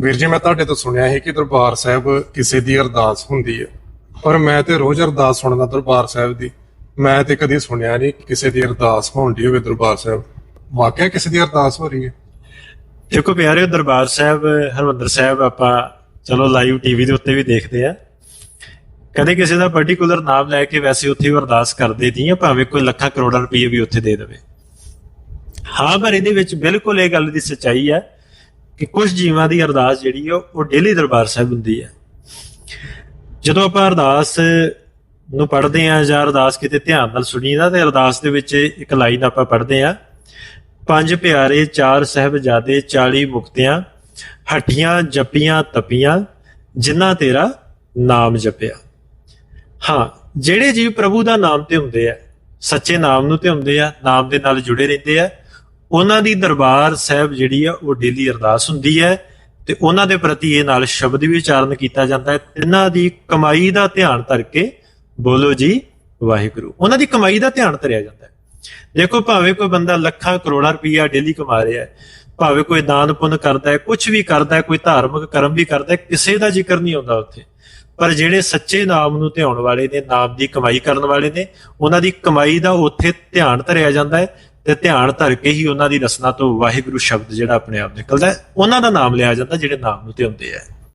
ਵੀਰ ਜੀ, ਮੈਂ ਤੁਹਾਡੇ ਤੋਂ ਸੁਣਿਆ ਸੀ ਕਿ ਦਰਬਾਰ ਸਾਹਿਬ ਕਿਸੇ ਦੀ ਅਰਦਾਸ ਹੁੰਦੀ ਹੈ। ਪਰ ਮੈਂ ਤੇ ਰੋਜ਼ ਅਰਦਾਸ ਸੁਣਦਾ ਦਰਬਾਰ ਸਾਹਿਬ ਦੀ। ਮੈਂ ਤੇ ਕਦੀ ਸੁਣਿਆ ਨਹੀਂ ਕਿਸੇ ਦੀ ਅਰਦਾਸ ਹੋਣੀ ਹੋਵੇ ਦਰਬਾਰ ਸਾਹਿਬ। ਵਾਕਿਆ ਕਿਸੇ ਦੀ ਅਰਦਾਸ ਹੋ ਰਹੀ ਹੈ? ਦੇਖੋ ਪਿਆਰੇ ਦਰਬਾਰ ਸਾਹਿਬ, ਹਰਮੰਦਰ ਸਾਹਿਬ ਆਪਾਂ ਚਲੋ ਲਾਈਵ ਟੀਵੀ ਦੇ ਉੱਤੇ ਵੀ ਦੇਖਦੇ ਆ। ਕਦੇ ਕਿਸੇ ਦਾ ਪਾਰਟਿਕੂਲਰ ਨਾਮ ਲੈ ਕੇ ਵੈਸੇ ਉੱਥੇ ਅਰਦਾਸ ਕਰਦੇ ਨਹੀਂ ਆ, ਭਾਵੇਂ ਕੋਈ ਲੱਖਾਂ ਕਰੋੜਾਂ ਰੁਪਏ ਵੀ ਉੱਥੇ ਦੇ ਦੇਵੇ। ਹਾਂ, ਪਰ ਇਹਦੇ ਵਿੱਚ ਬਿਲਕੁਲ ਇਹ ਗੱਲ ਦੀ ਸੱਚਾਈ ਹੈ ਕਿ ਕੁਝ ਜੀਵਾਂ ਦੀ ਅਰਦਾਸ ਜਿਹੜੀ ਆ, ਉਹ ਡੇਲੀ ਦਰਬਾਰ ਸਾਹਿਬ ਹੁੰਦੀ ਹੈ ਜਦੋਂ ਆਪਾਂ ਅਰਦਾਸ ਨੂੰ ਪੜ੍ਹਦੇ ਆ ਜਾਂ ਅਰਦਾਸ ਕਿਤੇ ਧਿਆਨ ਨਾਲ ਸੁਣੀਦਾ, ਤੇ ਅਰਦਾਸ ਦੇ ਵਿੱਚ ਇੱਕ ਲਾਈਨ ਆਪਾਂ ਪੜ੍ਹਦੇ ਆ, ਪੰਜ ਪਿਆਰੇ ਚਾਰ ਸਹਿਬਜ਼ਾਦੇ 40 ਮੁਕਤਿਆਂ ਹੱਟੀਆਂ ਜਪੀਆਂ ਤਪੀਆਂ, ਜਿਨ੍ਹਾਂ ਤੇਰਾ ਨਾਮ ਜਪਿਆ। ਹਾਂ, ਜਿਹੜੇ ਜੀਵ ਪ੍ਰਭੂ ਦਾ ਨਾਮ ਤੇ ਹੁੰਦੇ ਆ, ਸੱਚੇ ਨਾਮ ਨੂੰ ਤੇ ਹੁੰਦੇ ਆ, ਨਾਮ ਦੇ ਨਾਲ ਜੁੜੇ ਰਹਿੰਦੇ ਆ ਉਹਨਾਂ ਦੀ ਦਰਬਾਰ ਸਾਹਿਬ ਜਿਹੜੀ ਆ, ਉਹ ਡੇਲੀ ਅਰਦਾਸ ਹੁੰਦੀ ਹੈ ਤੇ ਉਹਨਾਂ ਦੇ ਪ੍ਰਤੀ ਇਹ ਨਾਲ ਸ਼ਬਦ ਵੀ ਉਚਾਰਨ ਕੀਤਾ ਜਾਂਦਾ ਹੈ। ਤਿੰਨਾਂ ਦੀ ਕਮਾਈ ਦਾ ਧਿਆਨ ਧਰ ਕੇ ਬੋਲੋ ਜੀ, ਵਾਹਿਗੁਰੂ। ਉਹਨਾਂ ਦੀ ਕਮਾਈ ਦਾ ਧਿਆਨ ਧਰਿਆ ਜਾਂਦਾ ਹੈ। ਦੇਖੋ, ਭਾਵੇਂ ਕੋਈ ਬੰਦਾ ਲੱਖਾਂ ਕਰੋੜਾਂ ਰੁਪਈਆ ਡੇਲੀ ਕਮਾ ਰਿਹਾ ਹੈ, ਭਾਵੇਂ ਕੋਈ ਦਾਨ ਪੁੰਨ ਕਰਦਾ ਹੈ ਕੁਝ ਵੀ ਕਰਦਾ ਹੈ, ਕੋਈ ਧਾਰਮਿਕ ਕਰਮ ਵੀ ਕਰਦਾ ਹੈ, ਕਿਸੇ ਦਾ ਜ਼ਿਕਰ ਨਹੀਂ ਆਉਂਦਾ ਉੱਥੇ। ਪਰ ਜਿਹੜੇ ਸੱਚੇ ਨਾਮ ਨੂੰ ਧਿਆਉਣ ਵਾਲੇ ਨੇ, ਨਾਮ ਦੀ ਕਮਾਈ ਕਰਨ ਵਾਲੇ ਨੇ, ਉਹਨਾਂ ਦੀ ਕਮਾਈ ਦਾ ਉੱਥੇ ਧਿਆਨ ਧਰਿਆ ਜਾਂਦਾ ਹੈ ਤੇ ਧਿਆਨ ਧਰ ਕੇ ਹੀ ਉਹਨਾਂ ਦੀ ਰਸਨਾ ਤੋਂ ਵਾਹਿਗੁਰੂ ਸ਼ਬਦ ਜਿਹੜਾ ਆਪਣੇ ਆਪ ਨਿਕਲਦਾ ਉਹਨਾਂ ਦਾ ਨਾਮ ਲਿਆ ਜਾਂਦਾ, ਜਿਹੜੇ ਨਾਮ ਨੂੰ ਤੇ ਹੁੰਦੇ ਆ।